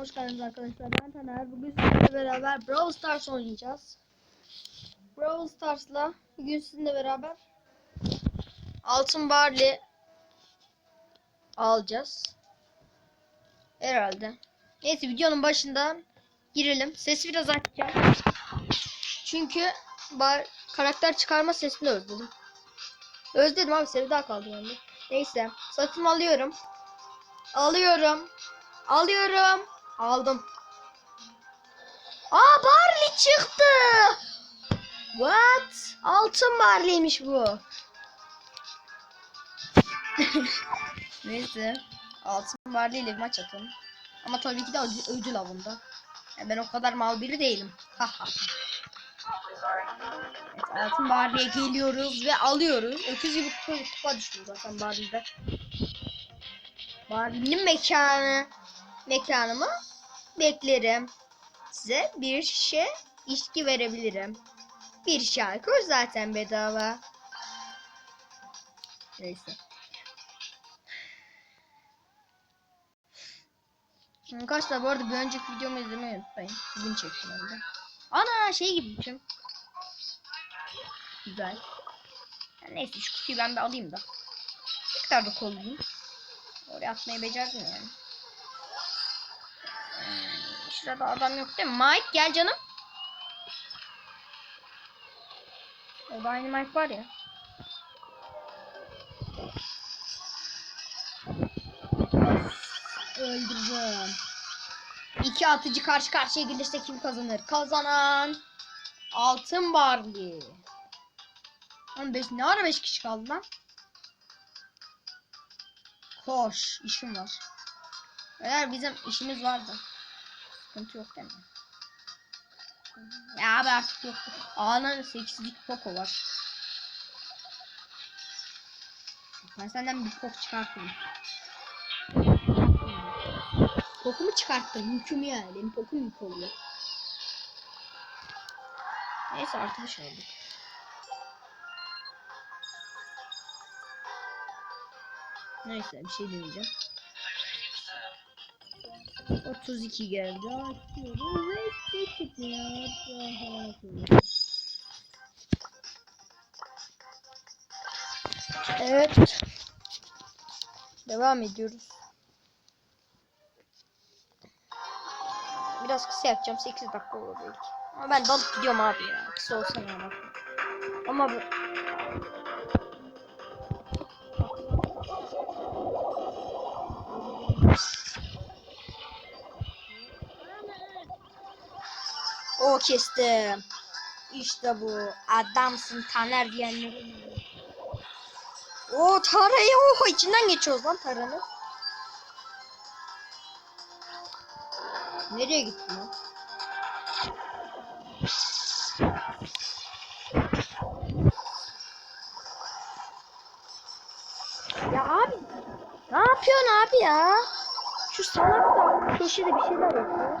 hoş geldiniz arkadaşlar. Ben Taner. Bugün sizinle beraber Brawl Stars oynayacağız. Brawl Stars'la bugün sizinle beraber Altın Barley alacağız. Herhalde. Neyse videonun başından girelim. Sesi biraz açacağım. Çünkü bar karakter çıkarma sesini özledim. Özledim abi sevda kaldı yani. Neyse satın alıyorum. Alıyorum. Alıyorum. Aldım. Aa Barley çıktı. What? Altın Barley'miş bu. Neyse. Altın Barley ile maç atalım. Ama tabii ki de ödül, avında. Yani ben o kadar mal biri değilim. Evet, altın Barley'e geliyoruz ve alıyoruz. Öküz gibi kupa, kupa düştü zaten Barley'de. Barbie'nin mekanı mekanımı beklerim. Size bir şişe içki verebilirim. Bir şişe alkol zaten bedava. Neyse. Arkadaşlar bu arada bir önceki videomu izlemeyi unutmayın. Bugün çektim hem. Ana şey gibiymişim. Güzel. Ya neyse şu kutuyu ben bir alayım da. Ne kadar da kolluyum. Oraya atmayı becerdim yani. Şurada adam yok değil mi? Mike gel canım. Orada aynı Mike var ya. Öldüreceğim. İki atıcı karşı karşıya gelirse kim kazanır? Kazanan Altın Barley. 15 ne ara 5 kişi kaldı lan? Koş, işim var. Eğer bizim işimiz vardı. Sıkıntı yok mi? Ya abi artık yok. Ağanın 8'lik Poco var. Ben senden bir Poco çıkartayım. Poco'mu çıkarttım. Yüküm yani. Benim Poco'm yük oluyor. Neyse arkadaş olduk. Neyse bir şey demeyeceğim. 32 geldi. Açıyoruz ve işte çıkmıyor. Evet. Devam ediyoruz. Biraz kısa yapacağım. 8 dakika olur belki. Ama ben dalıp gidiyorum abi ya. Kısa olsa ne. Ama bu O kestim. İşte bu. Adamsın Taner diyenlerin. O Tara'yı o içinden geçiyoruz lan Tara'nın. Nereye gitti lan? Ya abi ne yapıyorsun abi ya? Şu salak da köşede bir şeyler yapıyor.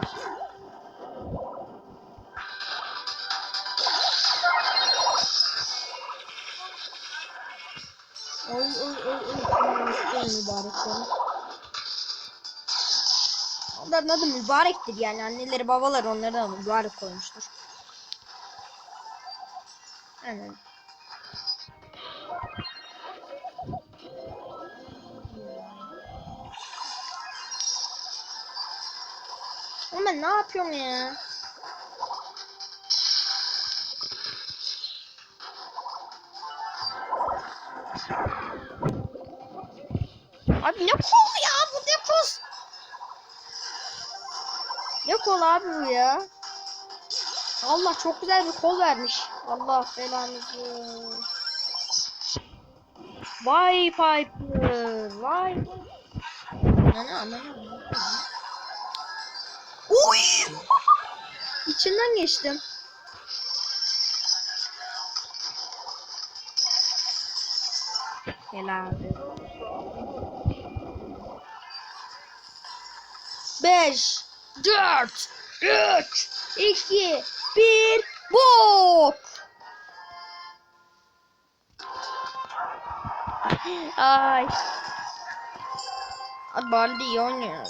Oy mübarek canım. Onların adı mübarektir yani. Anneleri babaları onlara mübarek koymuştur. Aynen. Ama ne yapıyorum ya? Abi ne kol ya bu ne kol? Ne kol abi bu ya? Allah çok güzel bir kol vermiş. Allah belanızı. Vay Piper. Vay. Ananı ananı. Uy. İçinden geçtim. Helal. Beş, dört, üç, iki, bir, bok. Ay. Abi iyi oynuyor.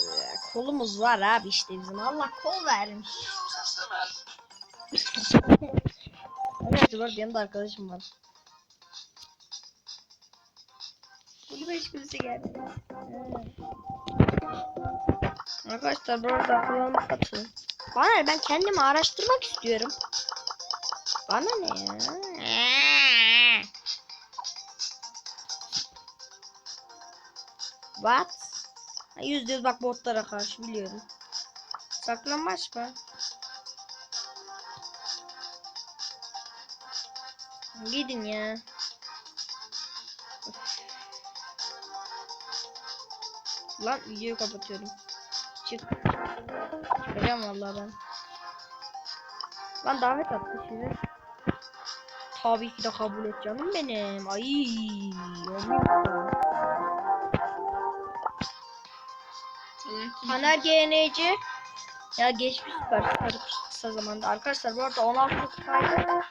kolumuz var abi işte bizim. Allah kol vermiş. evet var benim de arkadaşım var. Burada hiç kimse gelmedi. Arkadaşlar burada kulağımı katın. Bana ben kendimi araştırmak istiyorum. Bana ne ya? What? Ha, Yüzde yüz bak botlara karşı biliyorum. Saklanmaç mı? Gidin ya. Lan videoyu kapatıyorum. Çık. Çıkacağım vallahi ben. Lan davet attı size. Tabii ki de kabul et canım benim. Ay. Taner GNC ya geçmiş süper kısa zamanda. Arkadaşlar bu arada 16 kupaydı.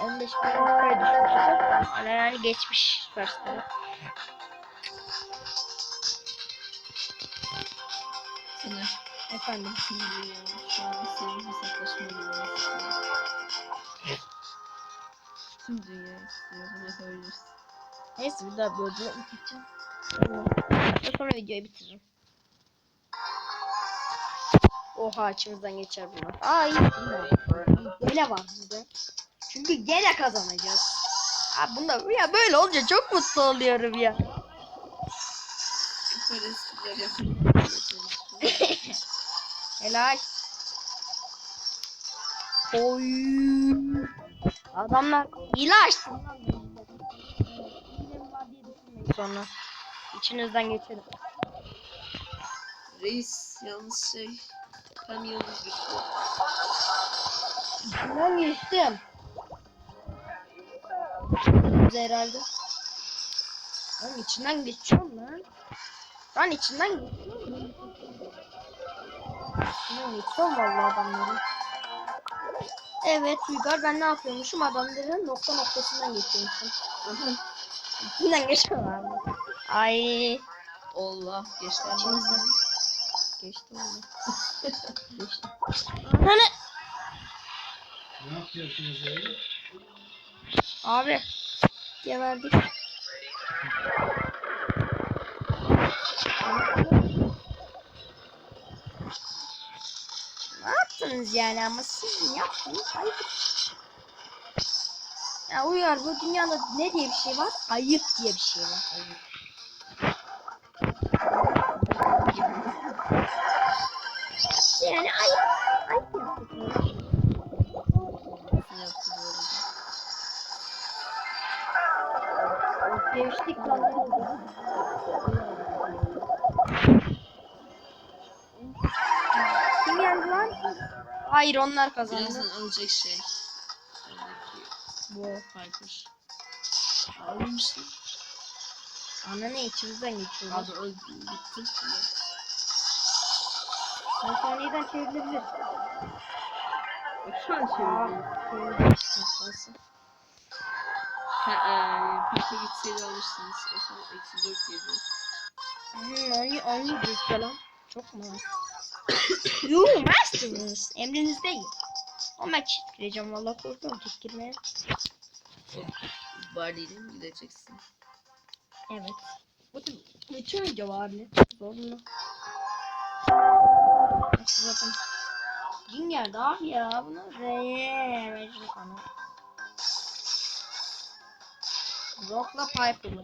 15 kupaya düşmüştü. Yani, geçmiş süperstarı. Taner. Efendim. Şimdi ya. Şu an senin hesaplaşma gibi. Tüm dünya istiyor. Bunu yapabilirsin. Neyse bir daha böyle bitireceğim. Sonra videoyu bitiririm. Oha içimizden geçer bunlar. Aa iyi. Böyle var bizde. Çünkü gene kazanacağız. Abi bunda ya böyle olunca çok mutlu oluyorum ya. Böyle espriler yapıyorum. Helal. Oy. Adamlar hile. Sonra içinizden geçelim. Reis yalnız şey. Tam yıldız bir şey. İçinden geçtim. Biz herhalde. Lan içinden geçiyorum lan. Lan içinden geçiyorum. İçinden geçiyorum vallahi adamların. Evet Uygar ben ne yapıyormuşum adamların nokta noktasından geçiyormuşum. Aha. İçinden geçiyorum abi. Ay. Allah geçti. Geçtim onu. Geçtim. Ananı. Ne yapıyorsunuz öyle? Abi. Geberdik. Yaptınız yani ama siz yaptınız ayıp. Ya uyar bu dünyada ne diye bir şey var? Ayıp diye bir şey var. Yani ayıp. Ayıp yaptık bu arada? Geçtik lan. Kim yendi lan? Hayır onlar kazandı. Birazdan olacak şey. Bu. Piper. Almıştım. Ana ne içimizden geçiyor. Abi öldü. Bitti. Ben saniyeden çevrilebilir. Şu an çevirdim. Nasıl? Ha, eee, Piper gitseydi. O zaman eksi 4 yedi. Hmm, onu, onu düştü lan. Çok mu? Yuh, varsınız. Emrinizdeyim. Ama çift gireceğim valla korkuyorum tek girmeye. Barley ile mi gideceksin? Evet. Bu da bütün video var ne? Zorlu. Nasıl zaten? Cin geldi abi ya. Bunu Z'ye mecbur bana. Rock'la Piper'lı.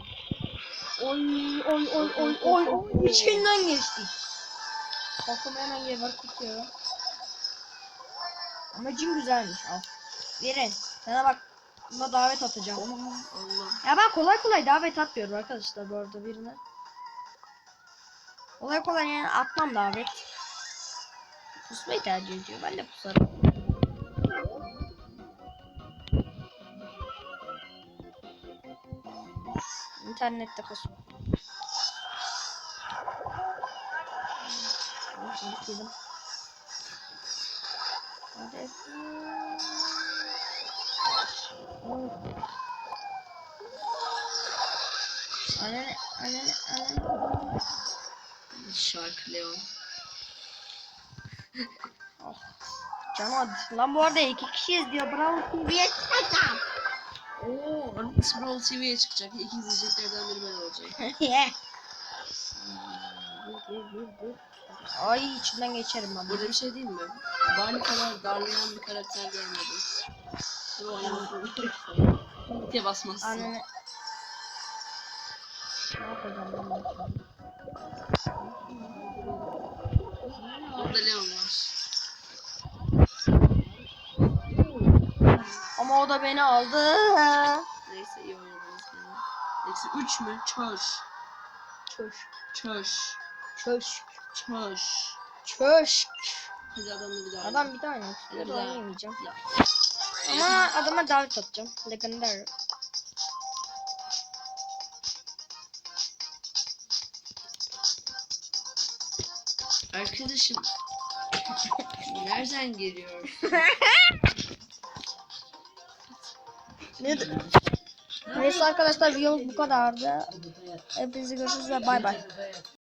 Oy oy oy oy oy oy. İçinden geçtik. Kafama hemen geri baktık ya. Ama cin güzelmiş al. Verin. Sana bak. Buna davet atacağım. Allah. Ya ben kolay kolay davet atmıyorum arkadaşlar bu arada birine. Kolay kolay yani atmam davet. Pusmayı tercih ediyor. Ben de pusarım. İnternette pusma. Gidelim. Hadi. Anne, anne, anne. Shark Leon. Can hadi. Lan bu arada iki kişiyiz diyor. Bravo TV'ye çıkacağım. Oo, Arıtmış Brawl TV'ye çıkacak. İlk izleyeceklerden biri ben olacağım. Ay içinden geçerim ben. Burada bir şey değil mi? Barney kadar darlayan bir karakter görmedim. Dur oynamasın. Diye basmazsın. Annene... Ne yapacağım ben? Orada Leon var. Ama o da beni aldı. Neyse iyi oynadınız. Eksi 3 mü? Çöş. Çöş. Çöş. Çöş. Çöş. Çöş. Hadi adamla bir daha. Adam bir daha oynamak istiyor. da daha. Oynayamayacağım. Ya. Ama adama davet atacağım. Legendary. Arkadaşım. Nereden geliyor? Ne Neyse arkadaşlar videomuz bu kadardı. Hepinize görüşürüz ve bay bay.